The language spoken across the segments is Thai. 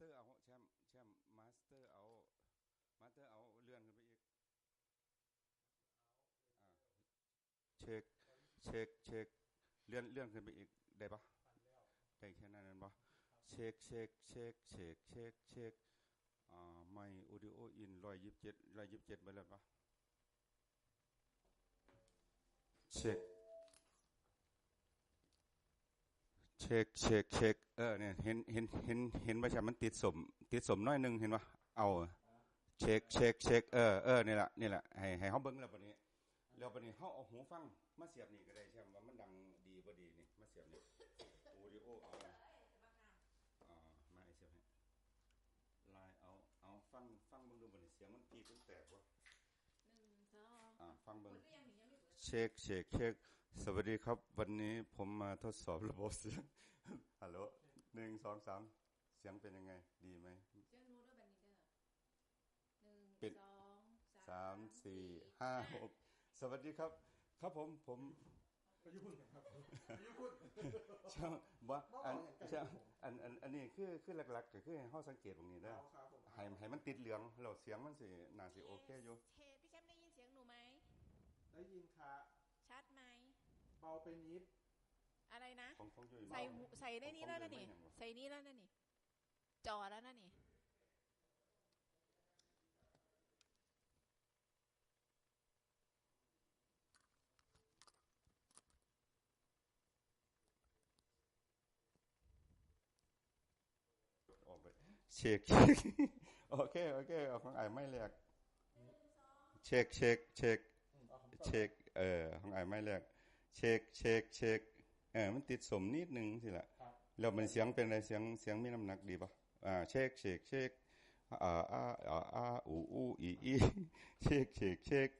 เตอร์เอาแชมป์แชมป์มาสเตอร์เอามาสเตอร์เอาเลื่อนขึ้นไปอีกเช็คเช็คเช็คเลื่อนเลื่อนขึ้นไปอีกได้ปะได้แค่นั้นนั่นปะเช็คเช็คเช็คเช็คเช็คเช็คอ่าไม่ออดิโออินร้อยยี่สิบเจ็ดร้อยยี่สิบเจ็ดไปแล้วปะเช็ค เช็คเช็คเช็คเออเนี่ยเห็นเห็นเห็นเห็นว่าใช่มันติดสม ติดสมน้อยหนึงเห็นปะเอาเช็คเช็คเช็คเออเออนี่แหละนี่แหละให้ให้เขาเบิ้งแล้วปะนี้แล้วปะนี้เขาเอาหูฟังมาเสียบนี่ก็ได้ใช่ไหมว่ามันดังดีบ่ดีนี่มาเสียบนี่โอดิโอเอาอ่ามาไอเสียบให้ลายเอาเอาฟังฟังเบิ้งดูบ่นี่เสียงมันปีดมันแตกวะหนึ่งสองอ่าฟังเบิ้งหรือยังหรือยังไม่เปิดเช็คเช็คเช็ค สวัสดีครับ วันนี้ผมมาทดสอบระบบเสียงฮัลโหลหนึ่งสองสามเสียงเป็นยังไง ดีไหมเสียงหนูด้วยแบบนี้เด้อหนึ่งปิดสองสามสี่ห้าหกสวัสดีครับ ครับผมผมประยุทธ์ครับประยุทธ์ช่างว่าอันบอกให้ไกลช่างผมอันอันอันนี้คือคือหลักๆก็คือให้เฮาสังเกตตรงนี้นะเอาครับผมให้ให้มันติดเหลืองแล้วเสียงมันสิน่าสิโอเคอยู่เทพี่แชมป์ได้ยินเสียงหนูไหมได้ยินค่ะชัดไหม เบาไปนิด อะไรนะ ของของอยู่ใส่หูใส่ในนี้แล้วนะนี่ของของอยู่ไม่ยังวะใส่นี้แล้วนะนี่จอแล้วนะนี่ออกไปเช็คเช็คโอเคโอเคเอาของไอ้ไม่แรกเช็คเช็คเช็คอืมเอาของเช็คเออของไอ้ไม่แรก เช็คเช็คเช็คเออมันติดสมนิดนึงสิละครับแล้วมันเสียงเป็นอะไรเสียงเสียงมีน้ำหนักดีปะอ่าเช็คเช็คเช็คอ่าอ่าอ่าอ่าอูอูอีอีเช็คเช็คเช็ค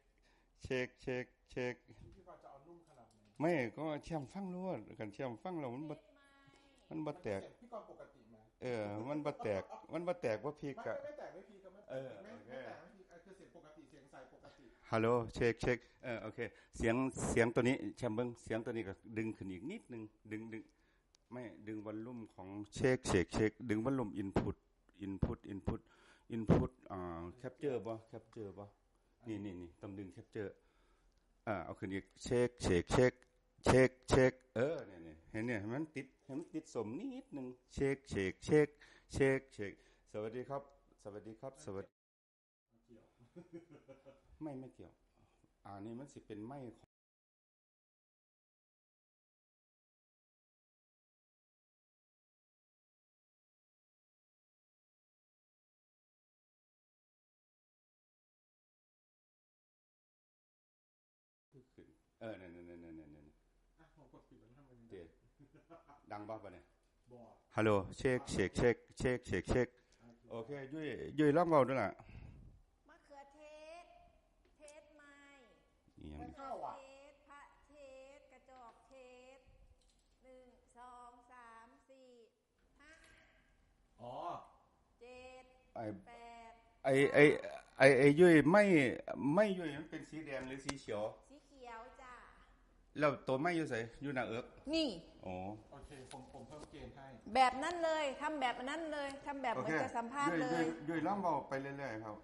เช็คเช็คเช็คพี่กรณ์จะเอานุ่มขนาดไหนไม่ก็เชื่อมฟังรู้ว่ากันเชื่อมฟังแล้วมันบ่มันบ่แตกเสียงพี่กรณ์ปกติไหมเออ มันบ่แตกมันบ่แตกว่าพีกไม่อะไม่ไม่แตกไม่พีก็ไม่เออไม่โอเคไม่แตกไม่พีเออคือเสียงปกติเสียงใสปกติ ฮัลโหลเช็คเช็คเออโอเคเสียงเสียงตัวนี้แชมเบิงเสียงตัวนี้ก็ดึงขึ้นอีกนิดนึงดึงดึงไม่ดึงวอลลุ่มของเช็คเช็คเช็คดึงวอลลุ่มอินพุตอินพุตอินพุตอินพุตอ่าแคปเจอร์บ่แคปเจอร์บ่นี่นี่นี่ต้องดึงแคปเจอร์อ่าเอาขึ้นอีกเช็คเช็คเช็คเช็คเช็คเออเนี่ยเนี่ยเห็นเนี่ยให้มันติดให้มันติดสมนิดนึงเช็คเช็คเช็คเช็คเช็คสวัสดีครับ สวัสดีครับ สวัสดี ไม่ไม่เกี่ยวอ่านี่มันสิเป็นไม้ของขึ้นเออเนี่ยเนี่ยเนี่ยเนี่ยเนี่ยเนี่ยอะผมกดปิดแล้วทำยังไงเดี๋ยวดังบ้าปะเนี่ยบอดฮัลโหลเช็คเช็คเช็คเช็คเช็คเช็คโอเคยุ้ยยุ้ยลองเบาด้วยล่ะมะเขือเทศ เทศไม้ อีหยังไม่นี่ เข้าอะเทศพระเทศกระจอกเทศหนึ่งสองสามสี่ห้าอ๋อ เจ็ดไอ้ แปดไอ้ไอ้ไอ้ไอ้ยุ้ยไม่ไม่ยุ้ยมันเป็นสีแดงหรือสีเขียว สีเขียวจ้าแล้วตัวไม่อยู่ไสอยู่หน้าเอิกนี่ อ๋อ โอเค ผมผมเพิ่มเกณฑ์ให้ แบบนั้นเลยทำแบบนั้นเลยทำแบบเหมือนจะสัมภาษณ์เลด้วยยด้วยล่องเบาไปเรื่อยๆครับ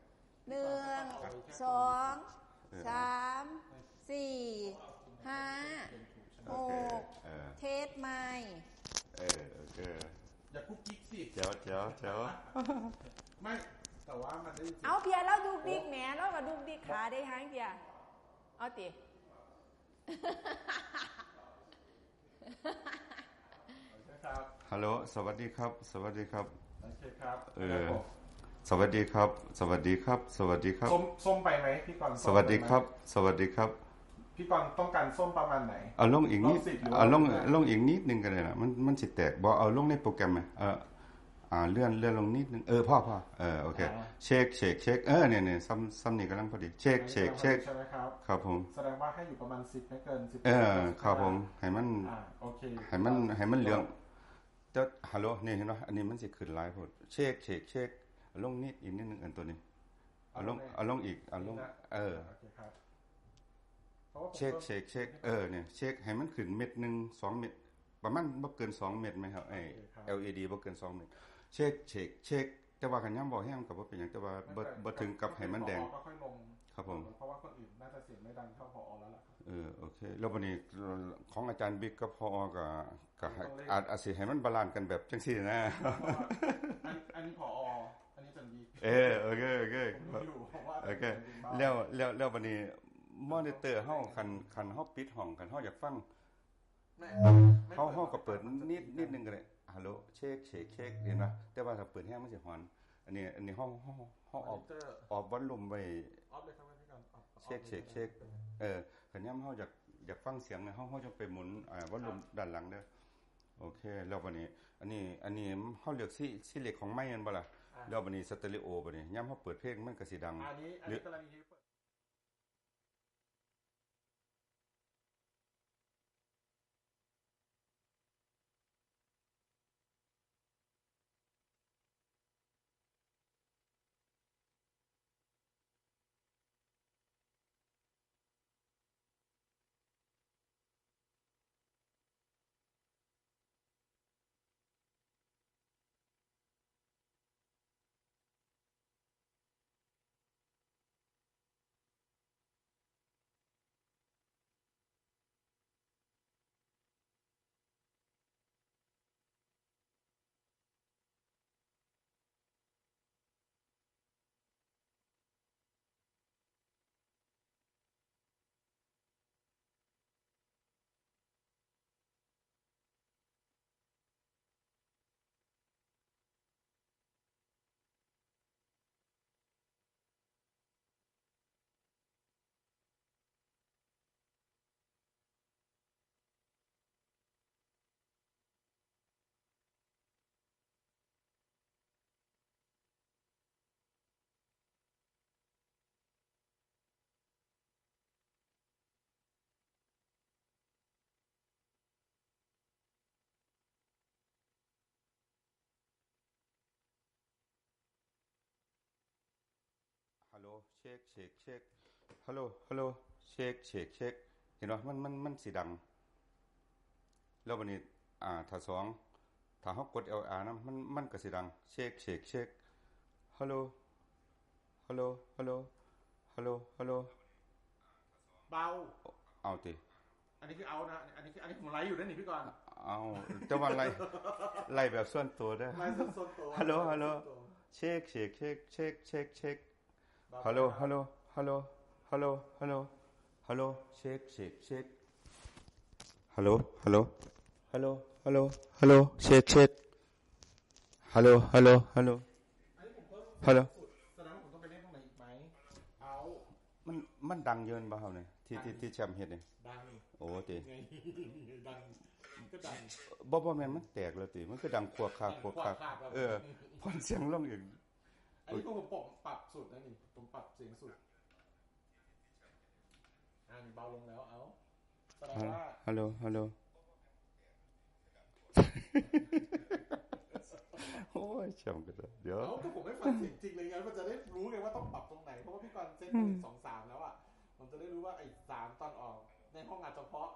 หนึ่งสองเออ สามสี่ห้าโอหเคกเออเทสไม้เออโอเคอย่ากุ๊กกิ๊กสิเจ๋วเจ๋วเจ๋วไม่แต่ว่ามันได้ยินเสียงเอาเพียแล้วดูกดิกแหมแล้วก็ดูกดิกขาได้หางเพียเอาตินะครับฮัลโหลสวัสดีครับ สวัสดีครับโอเคครับเออ สวัสดีครับ สวัสดีครับ สวัสดีครับ ส้มส้มไปไหมพี่กรณ์สส้มวัสดีไปไหมครับ สวัสดีครับ พี่กรณ์ต้องการส้มประมาณไหน เอาลงอีกนิดลองสิหรือว่าเอาลงลงอีกนิดนึงก็ได้นะมันมันสิแตกบ่เอาลงในโปรแกรมไหมเอออ่าเลื่อนเลื่อนลงนิดนึงเออพ่อพ่อเออโอเคเช็คเช็คเช็คเออเนี่ยเนี่ยซ้ำซ้ำนี่กำลังพอดีเช็คเช็คเช็คใช่ไหมครับครับผมแสดงว่าให้อยู่ประมาณสิบไม่เกินสิบเออครับผมให้มันอ่าโอเคให้มันให้มันเหลืองแต่ฮัลโหลนี่เห็นป่ะอันนี้มันสิขึ้นหลายโพดเช็คเช็คเช็คเอา ลงนิดอีกนิดนึงอันตัวนี้เอาลงเอาลงอีกเอาลงเออโอเคครับโอราะว่าผมเช็คพิ่มเช็คเช็คเออเนี่ยเช็คให้มันขึ้นเม็ดหนึ่งสองเม็ดประมาณบ่เกินสองเม็ดไหมครับไอ้ LED บ่เกินสองเม็ดเช็คเช็คเช็คแต่ว่าคันย่ำบ่แห้งก็บ่เป็นหยังแต่ว่าบ่บ่ถึงกับให้มันแดงผอก็ค่อยลงครับผมเพราะว่าคนอื่นน่าจะเสียงไม่ดังเท่าพอแล้วล่ะครับเออโอเค แล้ววันนี้ของอาจารย์บิ๊กกับพอก็ก็ให้ต้องเล่นอาจอาจสิให้มันบาลานซ์กันแบบจังซี่นะเพราะว่าอันอันนี้พออันนี้จันดี เออโอเคโอเคผมรู้อยู่เพราะว่าโอเคจริงๆบ้างแล้วแล้วแล้ววันนี้มอนิเตอร์เฮาคันคันเฮาปิดห้องคันเฮาอยากฟังไม่เฮาเฮาก็เปิดนิดนิดนึงก็ได้ฮัลโหลเช็คเช็คเช็คเห็นป่ะแต่ว่าถ้าเปิดแห้งมันสิฮอนอันนี้อันนี้เฮาเฮาเฮาออกเตอร์ออกวอลลุ่มไว้ออฟเลยครับพี่กันออฟเช็คเช็คเช็คเออคันยามเฮาอยากอยากฟังเสียงเนี่ยเฮาเฮาจะไปหมุนอ่าวอลลุ่มด้านหลังเด้อโอเคแล้ววันนี้ อันนี้ อันนี้เฮาเลือกซี่ซี่เหล็กของไม้แม่นบ่ล่ะ แล้ววันนี้สเตอริโอบัดนี้ยามเฮาเปิดเพลงมันก็สิดังอันนี้อันนี้กำลังฮิต ช็คเช็คเช็คฮัลโหลฮัลโหลเช็คเช็คเช็คเห็นบ่มันมันมันสิดัง แล้ววันนี้อ่าถ้าสองถ้าเฮากด LR นะมันมันก็สิดัง เช็คเช็คเช็คฮัลโหลฮัลโหลฮัลโหลฮัลโหลฮัลโหลเบาเอาติอันนี้คือเอานะ อันนี้คืออันนี้ผมไลฟ์อยู่นั่นนี่พี่ก่อน เอาแต่ว่าไล่ไล่แบบส่วนตัวเด้อไลฟ์สดๆตัวฮัลโหลฮัลโหลเช็คเช็คเช็คเช็คเช็คเช็ค ฮัลโหลฮัลโหลฮัลโหลฮัลโหลฮัลโหลฮัลโหลเช็คเช็คเช็คฮัลโหลฮัลโหลฮัลโหลฮัลโหลฮัลโหลเช็คเช็คฮัลโหลฮัลโหลฮัลโหลอันนี้ผมเพิ่มฮัลโหลสุดแสดงว่าผมต้องไปเล่นตรงไหนอีกไหมเอามันมันดังเยินบ่เฮาเนี่ยที่ที่ที่แชมป์เฮ็ดนี่ดังโอ้ติไงดังก็ดังบ่บ่แม่นมันแตกแล้วติมันคือดังควักคากควักคากควักคากเออพอนเสียงลงอีก อันนี้ก็ผมปรับปรับสุดนะนี่ผมปรับเสียงสุด อ่านี่เบาลงแล้ว เอาแสดงว่า ฮัลโหล ฮัลโหล โอ้ยแชมป์ก็ได้เดี๋ยวเอาก็ผมไม่ฟังเสียงจริงเลยไงมันจะได้รู้ไงว่าต้องปรับตรงไหน เพราะว่าพี่กรณ์เซ็ตมาถึงสองสามแล้วอะ ผมจะได้รู้ว่าไอ้สามตอนออก ในห้องอัดเฉพาะ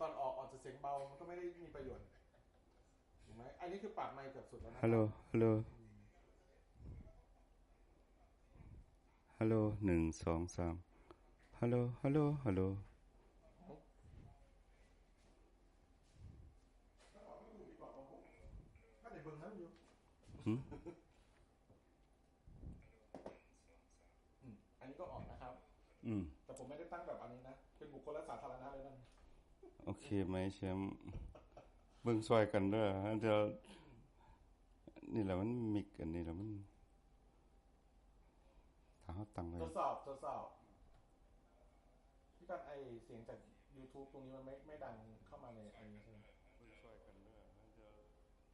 ตอนออกออกจะเสียงเบา มันก็ไม่ได้มีประโยชน์ ถูกไหมอันนี้คือปรับไมค์เกือบสุดแล้วนะ ฮัลโหล ฮัลโหล ฮัลโหลหนึ่งสองสามฮัลโหลฮัลโหลฮัลโหลถ้าในเบิ้งนั้นอยู่หืมอืมอันนี้ก็ออกนะครับ อืม แต่ผมไม่ได้ตั้งแบบอันนี้นะ เป็นบุคคลและสาธารณะเลยนั่นโอเคไหมแชมป์เบิ่งซอยกันเด้อเดี๋ยวนี่แหละมันมิกอันนี้แหละมันถ้าเฮา ตั้งไว้ทดสอบทดสอบพี่กันไอเสียงจาก YouTube ตรงนี้มันไม่ไม่ดังเข้ามาในอันนี้ใช่ไหม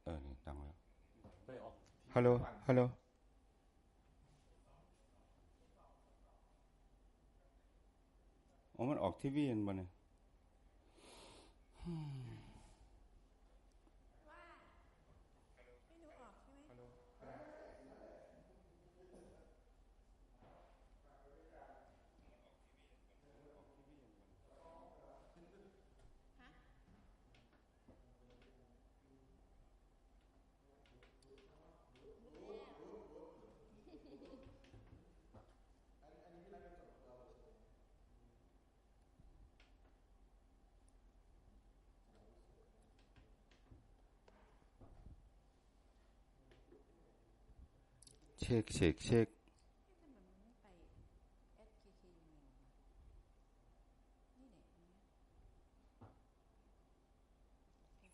เออนี่ตั้งแล้วไปออกฮัลโหลฮัลโหลอ๋อมันออกทีวีเห็นบ่เนี่ย ว่าไม่หนูออกใช่ไหม อ เช็คเช็คเช็ค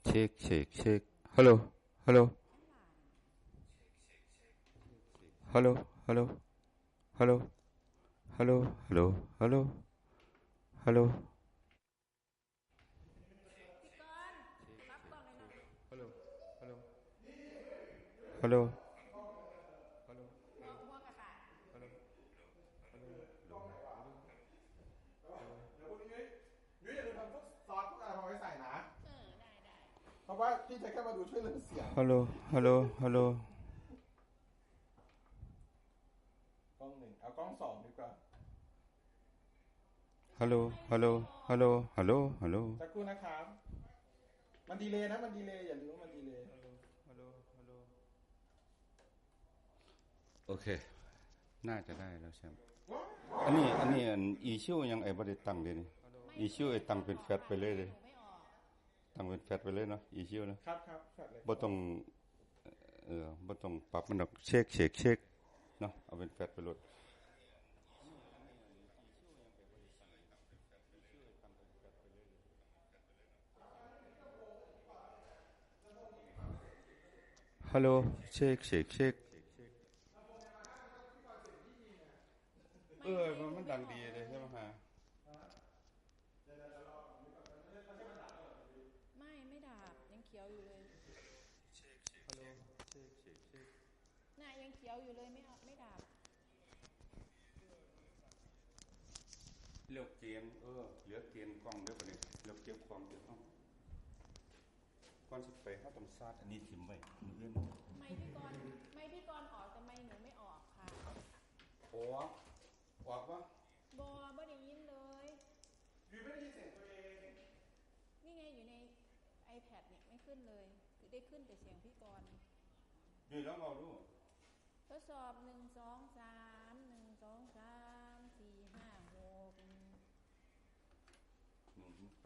เช็คเช็คเช็คฮัลโหลฮัลโหลฮัลโหลฮัลโหลฮัลโหลฮัลโหลฮัลโหลฮัลโหลฮัลโหลฮัลโหลฮัลโหลฮัลโหล หัวหัวกระต่าย เดี๋ยวพรุ่งนี้ยุ้ยอย่าลืมทำพวกซอสพวกอะไรมาไว้ใส่นะ เออ ได้ได้ เพราะ ว่าพี่จะแค่มาดูช่วยเรื่องเสียงฮัลโหลฮัลโหลฮัลโหลกล้องหนึ่งเอากล้องสองดีกว่าฮัลโหลฮัลโหลฮัลโหลฮัลโหลฮัลโหลสักครู่นะครับมันดีเลยนะมันดีเลยอย่าลืมว่ามันดีเลยฮัลโหลฮัลโหลโอเค น่าจะได้แล้วใช่ไหมอันนี้อันนี้อันอีชิวยังไอ้บ่ได้ตั้งเลยนี่อีชิวไอ้ตั้งเป็นแฟตไปเลยเลยไม่ออก ตั้งเป็นแฟตไปเลยเนาะอีชิวนะครับครับแฟลตเลยบ่ต้องเออบ่ต้องปรับมันดอกเช็คเช็คเช็คเนาะเอาเป็นแฟตไปเลยฮัลโหลเช็คเช็คเช็คเออมันมันดังดีเลยใช่ไหมฮะ ไม่ ไม่ดับ ยังเขียวอยู่เลย ฮัลโหลเช็คเช็คเช็ค น่ะยังเขียวอยู่เลยไม่ออกไม่ดับ เลือกเกณฑ์เออเหลือเกณฑ์กล้องเด้อบัดนี้เลือกเก็บความเดี๋ยวเฮาก่อนสิไปเฮาต้องซาดอันนี้ถิ่มไว้มื้ออื่นไม่พี่กรณ์ไม่พี่กรณ์ออกแต่ไม่หนูไม่ออกค่ะโอ้ออกวะบอบ่ได้ยินเลยยุ้ยไม่ได้ยินเสียงตัวเองนี่ไงอยู่ใน iPad เนี่ยไม่ขึ้นเลย คือได้ขึ้นแต่เสียงพี่กรณ์นี่แล้วเอาดูทดสอบหนึ่งสองสามหนึ่งสองสามสี่ห้าหก 1ถึง8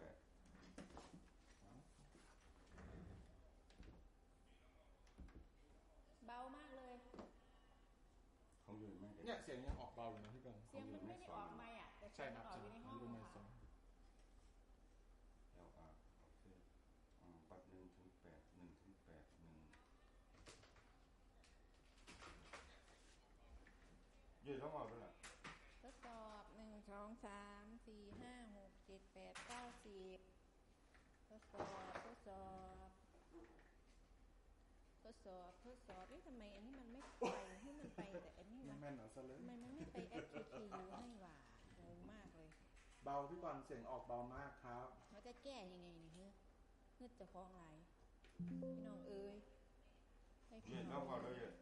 เบามากเลย ของอยู่ไหม เนี่ยเสียงยังออกเบาอยู่นะพี่กองเสียงมันไม่ได้ออกไม่อะแต่เสีใช่ยงคมัรับนออกอยู่ในห้องดูไมอะค์สอค่ะงแล้วอะโอเคอ่าปัด1ถึง8 1ถึง8 1ยืนแล้วเอาด้วยล่ะทดสอบหนึ่งสองสามสี่ห้าหกเจ็ดแปดเก้าสิบทดสอบทดสอบทดสอบทดสอบนี่ทำไมอันนี้มันไม่ไปให้มันไปแต่อันนี้ยังวะแม่นเหรอซะเลยทำไมมันไม่ไป SKQ ให้วะงงมากเลยเบาพี่กอนเสียงออกเบามากครับเราจะแก้ยังไงนี่เฮ้ยเฮือจะคล้องไหลายพี่น้องเอ้ยให้พี่ยืนน้แล้อวงเอาเลยยืน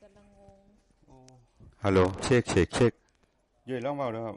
สลังงง ฮัลโหลเช็คเช็คเช็คยืนแล้วเอาแล้วครับ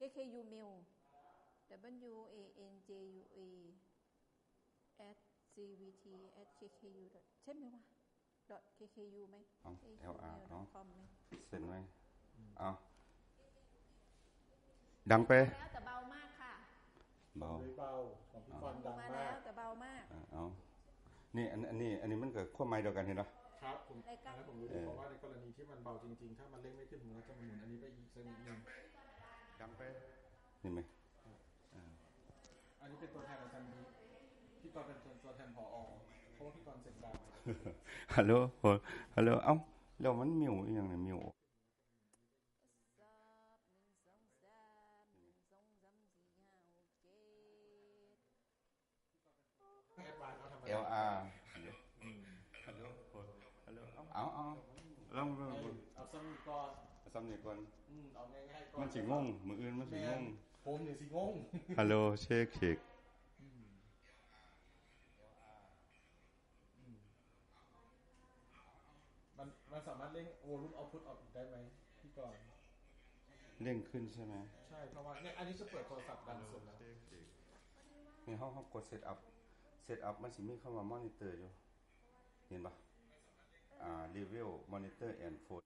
KKU mail W A N J U A at cvt at kku ใช่ไหมวะ dot kku ไหมเอา kku LR เอา com ไหมเซ็นไว้เอาดังไปแล้วแต่เบามากค่ะ เบาเลยเบาของพี่กรณ์ดังมามาแล้กวแต่เบามากอ่าเอานี่อันอันนี้อันนี้มันเกิดความหมายเดียวกันเห็นปะครับผมรายอักานรนั้นผมรู้ดีเพราะว่าในกรณีที่มันเบาจริงๆ ถ้ามันเร่งไม่ขึ้นผมก็จะมาหมุนอันนี้ไปอีกสักนิดนึง ดังไปนี่ไหมอันนี้เป็นตัวแทนอาจารย์นี้พี่กรณ์เป็นตัวแทนผอเพราะว่าพี่กรณ์เสียงดังฮัลโหลฮัลโหลเอ้าแล้วมันมิวอหย่างไรมิวสอบหนึ่งสองสามหนึ่งสองสามสี่ห้าหกเจ็ดแอดวานซ์เอาทำไม L R ฮัลโหลฮัลโหลเอาเอาลองลองเอาสมุดก่อนซ้ำนี่ก่อนอืมเอาง่ายๆ ก่อนมันสิงงมืออื่นมันสิงงผมเนี่ยสิงงฮัลโหลเช็คเช็คมันมันสามารถเร่งโวลูมเอาพุทออกอีกได้ไหมพี่กรณ์เร่งขึ้นใช่ไหมใช่เพราะว่าเนี่ยอันนี้จะเปิดโทรศัพท์ดังสุดแล้วนี่ห้องห้องกดเซตอัพเซตอัพมันสิมีคำว่ามอนิเตอร์อยู่ เห็นปะอ่ารีวิวมอนิเตอร์แอนด์โฟน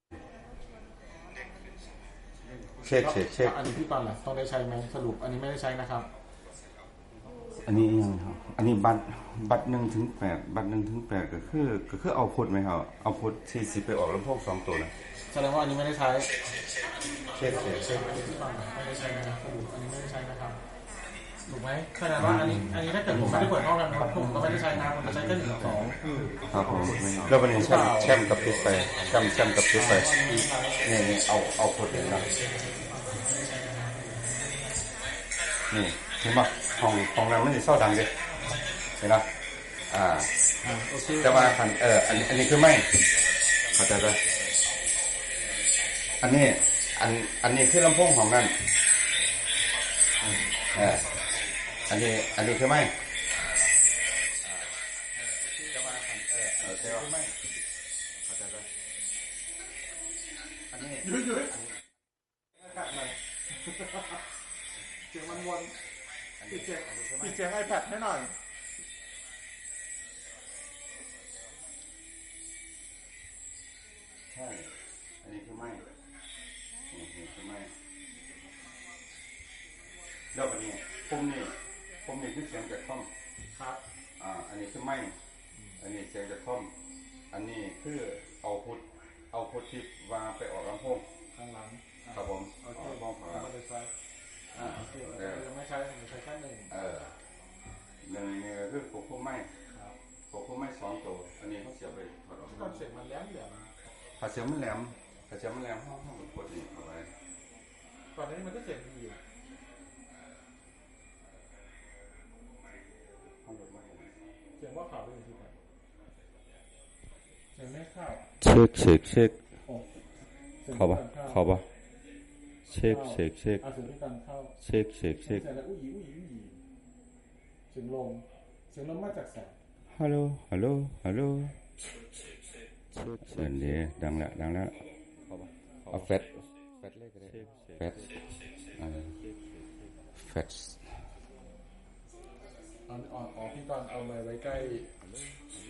เช็คเช็คเช็คอันนี้พี่กรณ์ล่ะต้องได้ใช้ไหมสรุปอันนี้ไม่ได้ใช้นะครับ อันนี้ยังครับ อันนี้บัตรบัตรหนึ่งถึงแปดบัตรหนึ่งถึงแปดก็คือก็คือเอาพุทไหมครับ เอาพุทที่สิไปออกลำโพงสองตัวนะแสดงว่าอันนี้ไม่ได้ใช้ เช็คเช็คเช็คอันนี้พี่กรณ์ไม่ได้ใช้นะครับสรุปอันนี้ไม่ได้ใช้นะครับ ถูกไหมแสดงว่าอันนี้อันนี้ถ้าเกิดผมไม่ได้เปิดห้องกันนะครับผมก็ไม่ได้ใช้นะผมจะใช้แค่หนึ่งกับสองครับผมแล้ววันนี้แชมแชมกับพิษไปแช่มแช่มกับพิษไปนี่นี่เอาเอาพุทเลยวนะนี่เห็นปะห้องห้องนั้นไม่ได้เศร้าดังเลยเห็นปะอ่าโอเคแต่ว่าคันเอออันนี้อันนี้คือไม่เข้าใจปะอันนี้อันอันนี้คือลำโพงของนั่นเออ อันนี้ อันนี้คือไม่แต่เออเออแต่ว่าไม่เข้าใจปะอันนี้ยุ้ยยุ้ยอากาศหน่อยเสียงมันวนปิดเสียงปิดเสียงไอแพดให้หน่อยใช่ อันนี้คือไม่นี่นี่คือไม่แล้วอันนี้ปุ่มนี่ ปุ่มนี่คือเสียงจากคอมครับ อ่า อันนี้คือไม่อันนี้เสียงจากคอม อันนี้คือเอาพุทเอาพุทที่วางไปออกลำโพงข้างหลังครับผมโออเคอกลำโพงของไม่เราได้ใช้อ่าโอเคเออยังไม่ใช้ผมใช้แค่หนึ่งเออหนึ่งนี่ก็คือควบคุมไม่ครับควบคุมไม่สองตัวอันนี้เขาเสียบไปถอดออกที่ก่อนเสียงมันแหลมแหลมถ้าเสียงมันแหลมถ้าเสียงมันแหลมห้องห้องมันกดนี่เข้าไปก่อนหน้านี้มันก็เสียงดีอยู่ เช็คเช็คเช็คโอ้สียงเข้าปะไม่เข้าปะเช็คเช็คเช็คอะเสียงที่การเข้าเช็คเช็คเสีเช็ยงคอะไรอุ้ยอุ้ยอุ้ยเสียงลมเสียงลมมาจากแสงฮัลโหลฮัลโหลฮัลโหลเสียงดีดังแล้วดังแล้วเอาแฟตแฟตเลยก็ได้แฟตอ่าแฟตเอาอ๋อออพี่กรเอาไม้ไว้ใกล้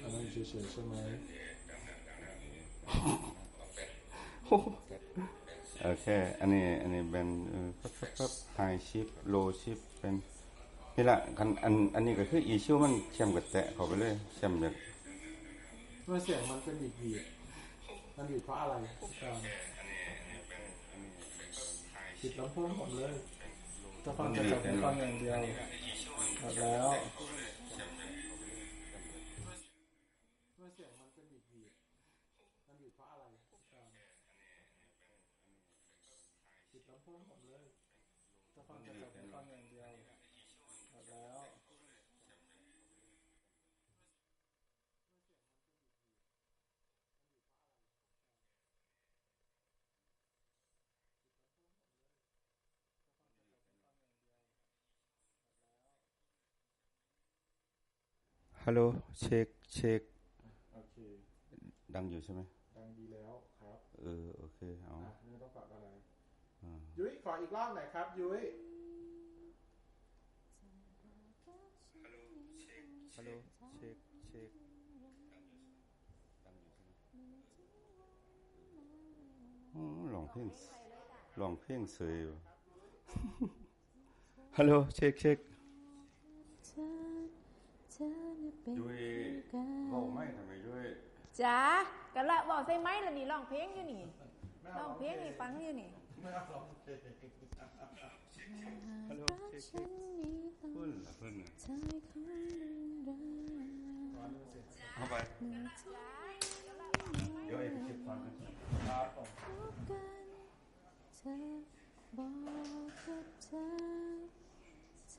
อันนั้นเฉยๆใช่ไหมโอเค อันนี้ อันนี้เป็นปั๊บปั๊บปั๊บไฮชิปโลชิปเป็นนี่แหละคันอันอันนี้ก็คืออีชิวมันเชื่อมกับแตะเข้าไปเลยเชื่อมแบบเมื่อเสียงมันเป็นบีบบีบมันบีบเพราะอะไรพี่กรณ์ปิดลำโพงหมดเลย จะฟังแต่จากพี่กรณ์อย่างเดียวหมดแล้วเมื่อเสียงมันเป็นบีบบีบมันบีบเพราะอะไรพี่กรณ์ปิดลำโพงหมดเลยจะฟังแต่จากพี่กรณ์อย่างเดียวหมดแล้ว ฮัลโหลเช็คเช็คโอเคดังอยู่ใช่ไหมดังดีแล้วครับเออโอเคเอาอะนี่ต้องปรับอะไรอ่ายุ้ยขออีกรอบหน่อยครับ ยุ้ยฮัลโหลเช็คเช็คอ๋อลองเพลงลองเพลงเสยอยู่ฮัลโหลเช็คเช็ค ยุ้ยเว้าไม่ทำไมยุ้ยจ้ากะละบอกใส่ไหมล่ะนี่ร้องเพลงอยู่นี่ร้องเพลงให้ฟังอยู่นี่ไม่เอาร้องเพลงฮัลโหลเช็คเช็คเพิ่อนล่ะเพิ่นน่ะเอาไปเดี๋ยวไอ้ไปเก็บฟังกันครับผม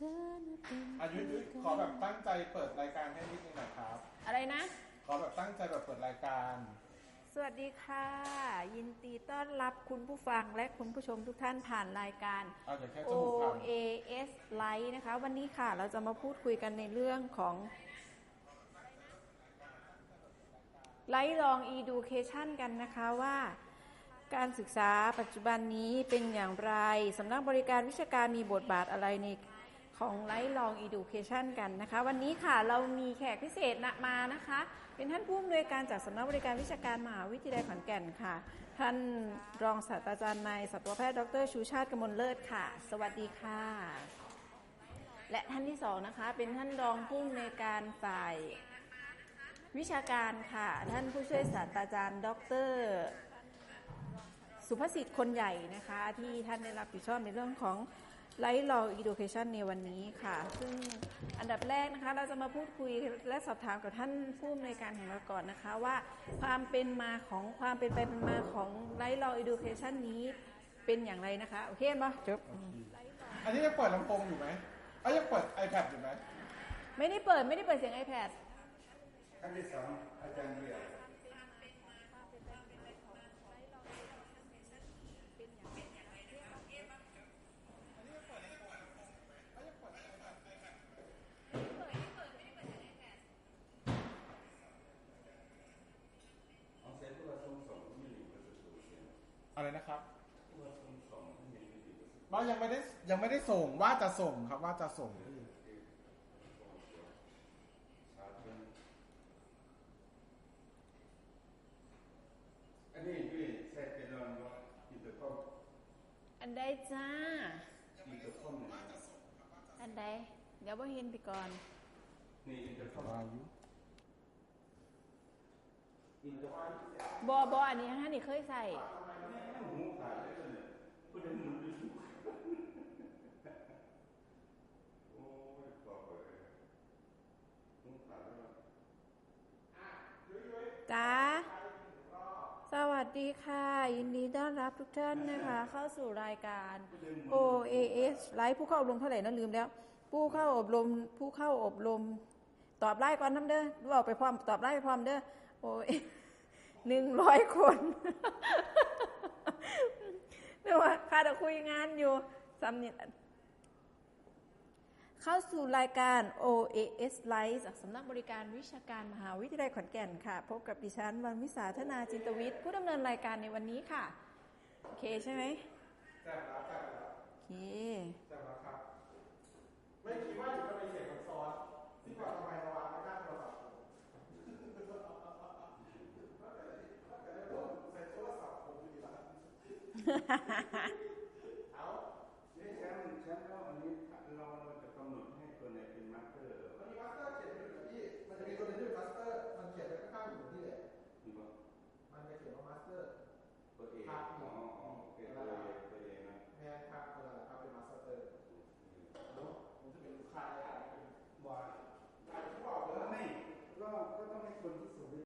อบอกกับเธอเธอน่ะเป็นอายุยุ้ยขอแบบตั้งใจเปิดรายการให้นิดนึงหน่อยครับ อะไรนะ ขอแบบตั้งใจแบบเปิดรายการ สวัสดีค่ะ ยินดีต้อนรับคุณผู้ฟังและคุณผู้ชมทุกท่านผ่านรายการ เอาเดี๋ยวแค่จมูกท OAS Live นะคะ วันนี้ค่ะเราจะมาพูดคุยกันในเรื่องของ ไลฟ์ลอง Education กันนะคะว่าการศึกษาปัจจุบันนี้เป็นอย่างไรสำนักบริการวิชาการมีบทบาทอะไรใน ของไลฟ์ลอง Education กันนะคะ วันนี้ค่ะเรามีแขกพิเศษนะมานะคะ เป็นท่านผู้อำนวยการจากสำนักบริการวิชาการมหาวิทยาลัยขอนแก่นค่ะ ท่านรองศาสตราจารย์นายสัตวแพทย์ดรชูชาติกมลเลิศค่ะ สวัสดีค่ะ และท่านที่สองนะคะ เป็นท่านรองผู้อำนวยการฝ่ายวิชาการค่ะ ท่านผู้ช่วยศาสตราจารย์ ดรสุภสิทธิ์คนใหญ่นะคะ ที่ท่านได้รับผิดชอบในเรื่องของ ไลฟ์ลอ education ในวันนี้ค่ะ ซึ่งอันดับแรกนะคะ เราจะมาพูดคุยและสอบถามกับท่านผู้อำนวยการของเราก่อนนะคะ ว่าความเป็นมาของความเป็นไปเป็นมาของไลฟ์ลอ education นี้เป็นอย่างไรนะคะ โอเคปะจบำอันนี้ยังเปิดลำโพงอยู่ไหมเอ้ยยังเปิด iPad อยู่ไหมไม่ได้เปิดไม่ได้เปิดเสียง iPad อันที่สองอาจารย์เบียร์ อะไรนะครับว่ายังไม่ได้ยังไม่ได้ส่งว่าจะส่งครับว่าจะส่งอันนี้ด้วยแทรกเป็นนอนว่าอินเตอร์คอมอันใดจ้าอินเตอร์คอมเนี่ยอันใดเดี๋ยวบ่เห็นไปก่อนนี่อินเตอร์คอมอายุอินเตอร์คอมบอบออันนี้ท่านนี่เคยใส่ หูขาดเลยเนี่ยพูดถึงหมุนดูสิโอ้ยบอกเลยหูขาดแล้วจ้าสวัสดีค่ะ ยินดีต้อนรับทุกท่านนะคะ เข้าสู่รายการ OAS ไลฟ์ผู้เข้าอบรมเท่าไหร่นะลืมแล้ว ผู้เข้าอบรม ผู้เข้าอบรม ตอบไล่ก่อนน้ำเด้อดูเอาไปพร้อม ตอบไล่ไปพร้อมเด้อโอ้ยหนึ่งร้อยคน เรียกว่าข้าจะคุยงานอยู่สำเนียงเข้าสู่รายการ OAS Live จากสำนักบริการวิชาการมหาวิทยาลัยขอนแก่นค่ะ พบกับดิฉันวันวิสาธนาจินตวิทย์ผู้ดำเนินรายการในวันนี้ค่ะ โอเคใช่ไหมแจ้งแล้วแจ้งแล้วโอเคแจ้งแล้วครับไม่คิดว่าอยู่จะ ha ha ha ha